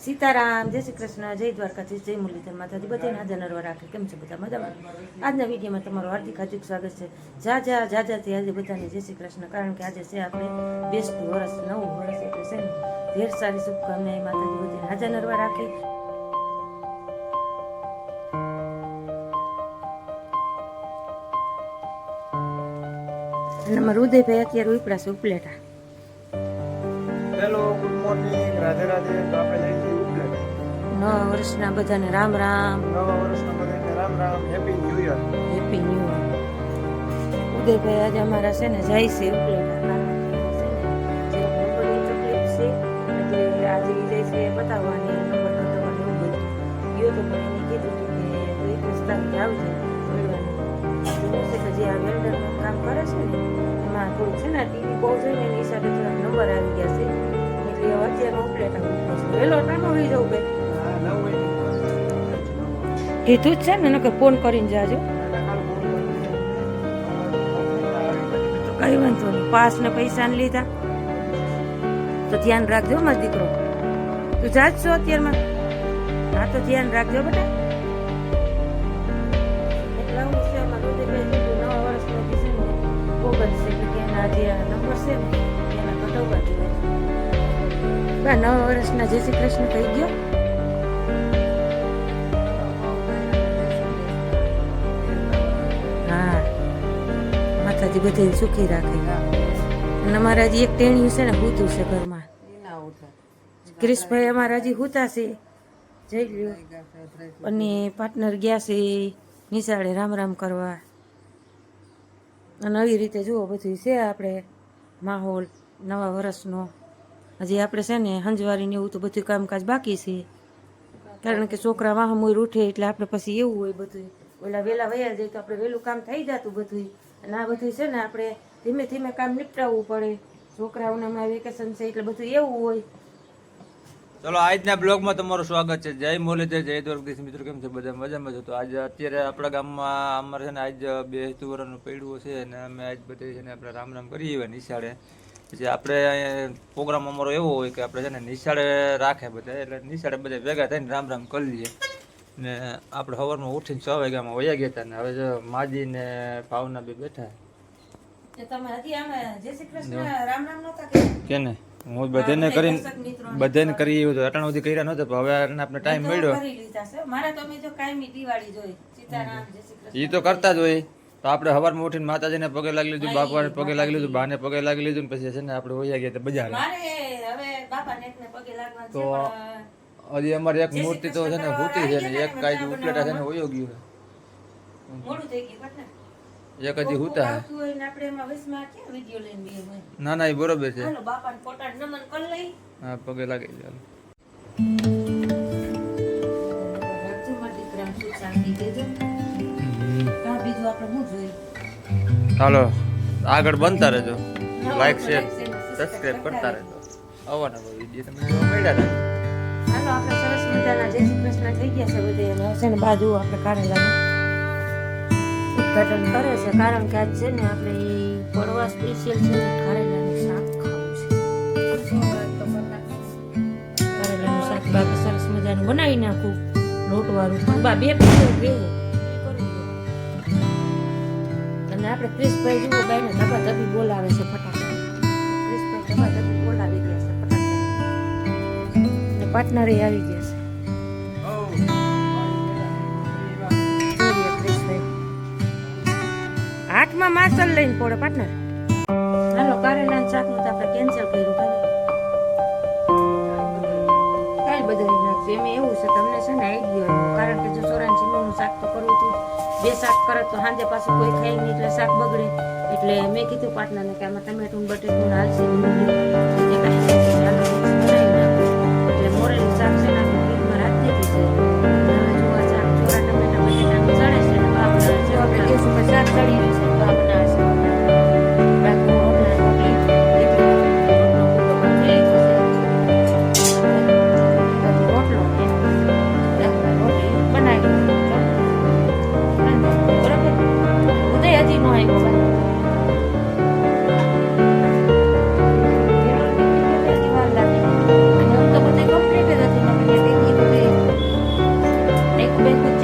સીતારામ, જય શ્રી કૃષ્ણ, જય દ્વારકાથી જય મુરલીધર માતાજી. બધાને હાજર નરવા રાખે. કેમ છે બધા મજામાં? આજના વિડીયોમાં તમારું હાર્દિક હાર્દિક સ્વાગત છે. જા જા જા, જાથી આજે બધાને જય શ્રી કૃષ્ણ. કારણ કે આજે છે આપણે બેસતું વર્ષ, નવું વર્ષ એટલે છે ઢેર સારી શુભકામનાએ માતાજી બધાને હાજર નરવા રાખે. અમારા ઉદયભાઈ અત્યારે ઉપડા છે Upleta. Hello good morning Radhe Radhe. તો આપણે નવા વર્ષના બધાને રામ રામ. નવા વર્ષના બધાને Ram Ram. Happy new year happy new year Udaybhai આજે અમારા છે ને જાય છે આજે જાય છે બતાવવાની. નંબર બતાવવાની એવું બધું ગયો તો પણ એને કીધું હતું કે એકવીસ તારીખે આવજે. છે કે જે આ વેલ્ડરનું કામ કરે છે ને એમાં થોડુંક છે ને ટીવી બહુ જોઈને એની હિસાબે થોડાક નંબર આવી ગયા છે. એટલે અત્યારે ઉપલેટા મૂકો છે. વહેલો ટાણો રહી જવું ભાઈ કીધું જ છે ને નકર ફોન કરીને જાજો. તો કઈ વાંધો નહીં. પાસ ને પૈસા ને લીધા. તો ધ્યાન રાખજો મારો દીકરો. તું જા છો અત્યારમાં? હા, તો ધ્યાન રાખજો બેટા. નવ આવું છે કીધું નવા વર્ષમાં જે છે ને ઓગણ છે એટલે કે નંબર છે ને નવા વર્ષના જય શ્રી કૃષ્ણ કહી ગયો માતાજી બધાને સુખી રાખે. અને અમારે હજી એક ટેણિયું છે ને, હૂતું છે ઘરમાં. ક્રિશભાઈ અમારા હજી હૂતા છે. જઈ લ્યો. અને પાર્ટનર ગયા છે નિશાળે રામ રામ કરવા. અને આવી રીતે જુઓ બધું છે આપણે માહોલ નવા વર્ષનો હજી આપણે છે ને હંજવારીને એવું તો બધું કામકાજ બાકી છે. કારણ કે છોકરા વાહ મોર ઉઠે એટલે આપણે પછી એવું હોય બધું ઓલા વહેલા વયા જાય તો આપણે વહેલું કામ થઈ જતું બધું અને આ બધું છે ને આપણે ધીમે ધીમે કામ નિપટાવવું પડે. છોકરાઓને હમણાં વેકેશન છે એટલે બધું એવું હોય. ચલો, આજના બ્લોગમાં તમારું સ્વાગત છે. જય મુરલીધર જય દ્વારકાધીશ. મિત્રો, કેમ છે? બધા મજામાં છો? તો આજે અત્યારે આપણા ગામમાં અમારે છે ને આજ બે તુવરાનું પૈડું છે અને અમે આજ બધે છે ને આપણે રામ રામ કરીએ એવા નિશાળે. પછી આપણે પ્રોગ્રામ અમારો એવો હોય કે આપણે છે ને નિશાળે રાખે બધા. એટલે નિશાળે બધા ભેગા થઈને રામ રામ કરી લઈએ. ને આપણે સવારમાં ઉઠીને છ વાગ્યામાં વયા ગયા હતા ને હવે જો માજી ને ભાવના બે બેઠા. તમે હજી આમાં જય શ્રી કૃષ્ણ રામ રામ નહોતા કે ને હું બધાને કરીને બધાને કરી એવું તો અટાણ સુધી કર્યા નહોતા પણ હવે આપણે ટાઈમ મળ્યો. એ તો કરતા જ હોય. તો આપણે હવારમાં ઉઠીને માતાજીને પગે લાગી લીધું બાપાને પગે લાગી લીધું બાને પગે લાગી લીધું પછી છે ને આપણે વયા ગયા બજાર મારે હવે બાપાને પગે લાગવા તો હજી અમારે એક મૂર્તિ તો છે ને ભૂતી છે ને એક કાંઈ ઉપલેટા છે ને વયો ગયું એક હજી હુતા ને? ના એ બરોબર છે. હાલો હા પગે લાગી ચાલો ચાલો આગળ બનતા રહેજો. લાઈક શેર સબસ્ક્રાઈબ કરતા રહેજો. આવવાના વીડિયો તમે મળ્યા હાલો આપણે સરસ મજાના જય શ્રી કૃષ્ણ થઈ ગયા છે બધે. અને ને બાજુ આપણે કારેલાનું ઉદઘાટન કરે છે. કારણ કે આજ છે ને આપણે એ પડવા સ્પેશિયલ છે કારેલાનું શાક શાક સરસ મજાનું બનાવી નાખું. લોટવાળું. પણ બા, બે પીસ બે અને આપણે ક્રિશભાઈ જુઓ બાઈને ધબા ધબી બોલાવે છે ફટાફટ. પાર્ટનરે આવી ગયા છે. હાથમાં માસલ લઈને પડે પાર્ટનર હાલો કારેલા શાકનું તો આપણે કેન્સલ કર્યું કાંઈ બદલી નાખશું એમાં એવું છે, તમને છે ને આઈડિયો આવ્યો કારણ કે જો સોરાન સિંગનું શાક તો કરવું હતું બે શાક કરે તો સાંજે પાછું કોઈ ખાઈ નહીં, એટલે શાક બગડે. એટલે મેં કીધું પાર્ટનરને કે આમાં ટમેટું બટેટું હાલશે Beth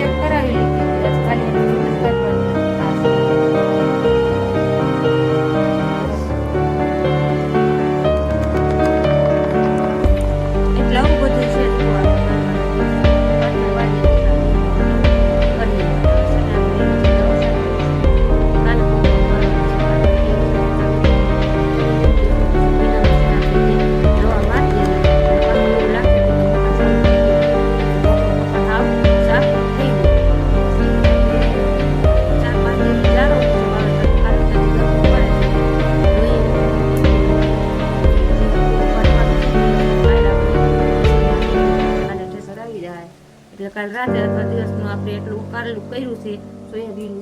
કાલ રાતે અથવા દિવસનું આપણે એટલું ઉકાળેલું કર્યું છે સોયાબીન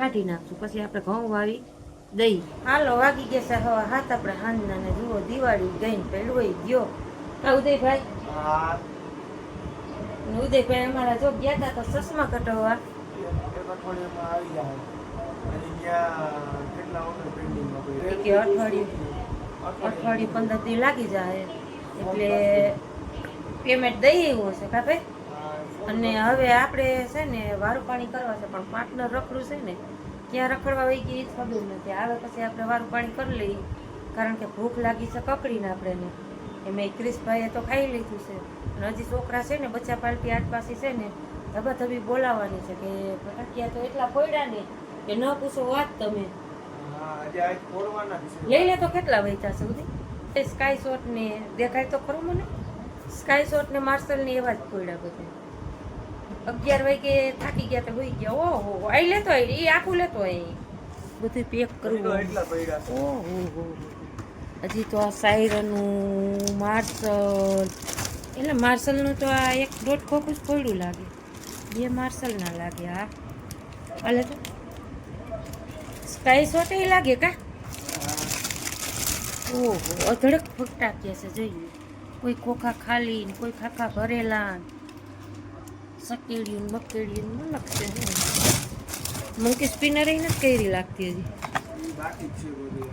કાઢી નાખશું. પછી આપણે ઘઉં વાવી દઈ હાલો વાગી ગયા છે હવા. હાથ આપણે હાંજના ને જુઓ દિવાળી ગઈ પેલું ગયો. કા ઉદયભાઈ? ઉદયભાઈ અમારા જો ગયા હતા તો ચશ્મા કટવવા અઠવાડિયું. અઠવાડિયું પંદર દી લાગી જાય. એટલે પેમેન્ટ દઈ એવું હશે કાપે ભાઈ? અને હવે આપણે છે ને વારું પાણી કરવા છે પણ પાર્ટનર રખડું છે ને ક્યાં રખડવા વહી ગઈ એ ખબર નથી. આવે પછી આપણે વારું પાણી કરી લઈએ કારણ કે ભૂખ લાગી છે કકડીને આપણે ને. એમાં ક્રિશભાઈએ તો ખાઈ લીધું છે. અને હજી છોકરા છે ને બચ્ચા પાલટી આઠ પાસે છે ને ધબાધબી બોલાવવાની છે કે ફટાકિયા તો એટલા પડ્યા ને કે ન પૂછો વાત તમે. લઈ લે તો કેટલા વહેતા સુધી? એ સ્કાય શોટ ને દેખાય તો ખરું મને? સ્કાય શોટ ને માર્શલ ને એવા જ પડ્યા બધા. અગિયાર વાગે થાકી ગયા તો હોઈ ગયા. ઓહો આઈ લેતો એ આખું લેતો આઈ. બધું પેક કરવું ઓહો હજી તો આ સાયરનું માર્શલ એટલે માર્શલનું તો આ એક દોઢ ખોખું જ પડ્યું લાગે. બે માર્શલ ના લાગે આ. હાલે તો સ્કાય શોટ એ લાગે કા? ઓહો અધડક ફટાક્યા છે જોઈએ કોઈ ખોખા ખાલી ને કોઈ ખાખા ભરેલા ને. સકેડિયું ને બકેડિયું ને લખશે મંકી સ્પિનર નથી કરી લાગતી હજી ઈ બાકી જ છે બધું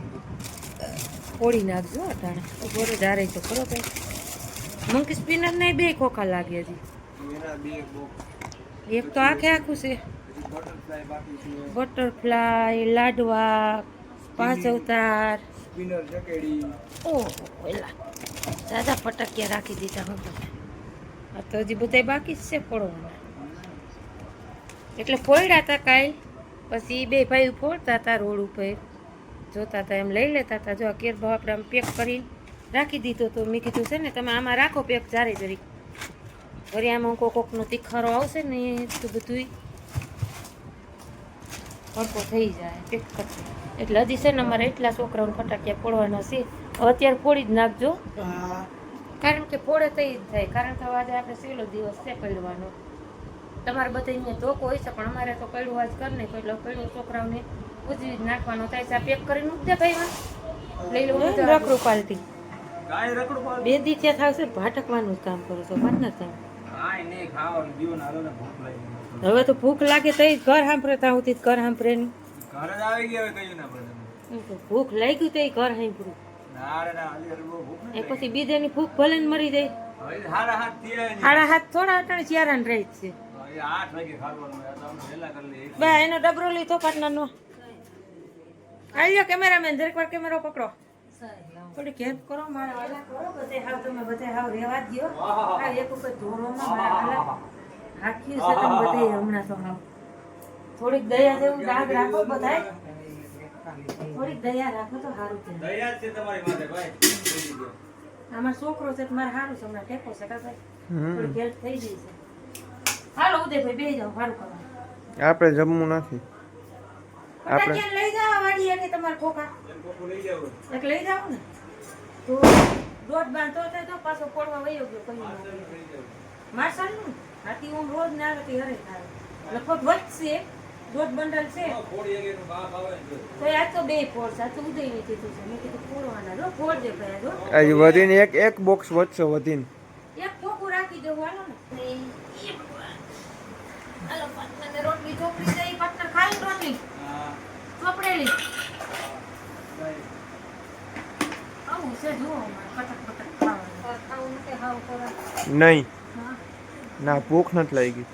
ફોડી નાખજો અટાણે ઊભો ધારે તો ખરો ભાઈ મંકી સ્પિનર ને બે ખોખા લાગે હજી એના બે બોક્સ એક તો આખે આખું છે પછી બટરફ્લાય બાકી છે બટરફ્લાય લાડવા પાંચ અવતાર સ્પિનર જકેડી ઓહો એલા દાદા ફટાકિયા રાખી દીધા હવે આ તો હજી બધા બાકી જ છે ફોડવાના. એટલે ફોડ્યા હતા કાલ, પછી બે ભાઈ ફોડતા હતા રોડ ઉપર. જોતા હતા એમ લઈ લેતા હતા જો આ કેર ભાવ આપણે આમ પેક કરીને રાખી દીધો તો મેં કીધું છે ને, તમે આમાં રાખો પેક જારે જરી. વળી આમાં કોક કોકનો તીખારો આવશે ને તો બધુંય હરકો થઈ જાય, પેક કરશે એટલે હજી છે ને અમારે એટલા છોકરાઓને ફટાકિયા ફોડવાના છે. અત્યારે ફોડી જ નાખજો. હા. કારણ કે ફોડે તો જ થાય. કારણ કે આજે આપણે સહેલો દિવસ છે પડવાનો તમારે બધા અહીંયા ધોકો હોય છે પણ અમારે તો પડ્યું આજ કરી નાખ્યું એટલે પડ્યું છોકરાઓને ઉજવી જ નાખવાનો થાય છે. આ પેક કરીને મૂકી દે ભાઈ લઈ લો રકડું પાડું બે દી ત્યાં થાવશે ભાટકવાનું જ કામ કરો છો નહીં દીવો ના થાય હવે તો ભૂખ લાગે તો ઘર સાંભળે ત્યાં સુધી ઘર સાંભળે નહીં ભૂખ લાગ્યું તો ઘર સાંભળ્યું ના ના એ પછી બીજાની ભૂખ ભલે ને મરી જાય. હારા હાથ ને. થોડા અટાણે ચિયારાને રહી છે. તો બા એનો ડબરો લીધો પાર્ટનરનો આવ્યો કેમેરામેન જરીક વાર કેમેરો પકડો. થોડી હેલ્પ કરો મારા વાલા કરો બધે હાવ તમે બધે હાવ રેવા જ દ્યો. હાવ એક ઉપર ધોવામાં મારા વાલા રાખ્યું છે તમે બધે હમણાં તો હાવ. થોડીક દયા જેવું દાગ રાખો બધાય. થોડીક દયા રાખો તો સારું છે દયા જ છે તમારી માથે ભાઈ. અમાર છોકરો છે મારે સારું છે હમણાં ટેકો છે કાકા. થોડી હેલ્પ થઈ ગઈ છે. હાલો ઉદયભાઈ બે જાઓ સારું કરવા આપણે જમવું નથી. આપણે- લઈ જાવ વાડી એટલે તમાર ખોખા? લઈ જાવ એક લઈ જાવ ને. તો દોઢ બાંધતો થાય તો પાછો પડવા વયો ગયો કઈ ના માર્શલનું હાથી હું રોજ ના આવે તે હરે થાય લગભગ વધશે દોઢ બંડલ છે. આજ તો બે ફોડ છે. તો ઉદયની કીધું છે. મેં કીધું ફોડવાના જો ફોડ દે ભાઈ જો. આજે વધીને એક એક બોક્સ વધશે વધીને. એક ફોકું રાખી દેવું હાલો ને. હાલો પાટનરને રોટલી ચોપડી દઈ પાટનર ખાઈ રોટલી. હા. ચોપડેલી. આવું છે જુઓ પટક પટક ખાવાનું. ખાવું નથી ખાવું ખોરાક નહીં. ના ભૂખ નથી લાગી.